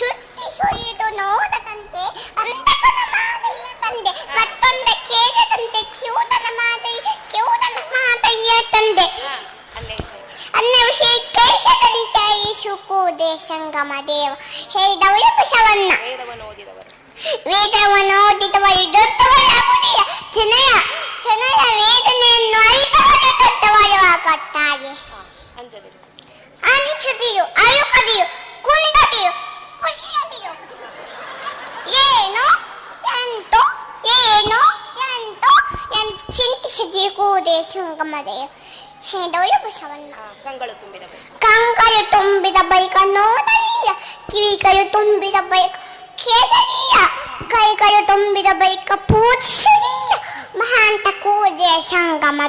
ಶುದ್ಧಿ ಸುರಿದು ನೋಡದಂತೆ ಅಂತಕನ ಮಾದಯ್ಯ ತಂದೆ ಮತ್ತೊಂದ ಕೇಳದಂತೆ ಕ್ಯೂತನ ಮಾದಯ್ಯ ಕ್ಯೂತನ ಮಾದಯ್ಯ ತಂದೆ. ಅನ್ನ ವಿಷಯ ಕೇಶದಂತೆ ಈಶುಕು ದೇಶಂಗಮ ದೇವ. ಹೇಳಿದವರು ಪುಷವನ್ನ ವೇದವನ್ನು ಓದಿದವ ಇಡುತ್ತವರಾಗುವುದಿಲ್ಲ ಜನಯ ಜನಯ ವೇದನೆಯನ್ನು ಅರಿತವರು ದೊಡ್ಡವರಾಗುತ್ತಾರೆ ಅಂಜದಿರು ಅಳುಕದಿರು. ಚಿಂತಿಸದಿರುವುದೇ ಸಂಗಮದೇ ಹೇಳಿದವರು ಬಸವಣ್ಣ ಹಾ ಕಂಗಳು ತುಂಬಿದವರು ಕಂಕರು ತುಂಬಿದ ಬೈಕ ನೋಡಲಿಲ್ಲ ಕಿವಿಗಳು ತುಂಬಿದ ಬೈಕ ಕೇಳಲಿಲ್ಲ ಕೈಗಳು ತುಂಬಿದ ಬೈಕ ಪೂಜಿಸಲಿಲ್ಲ ಮಹಾಂತ ಕೂದೆ ಸಂಗಮ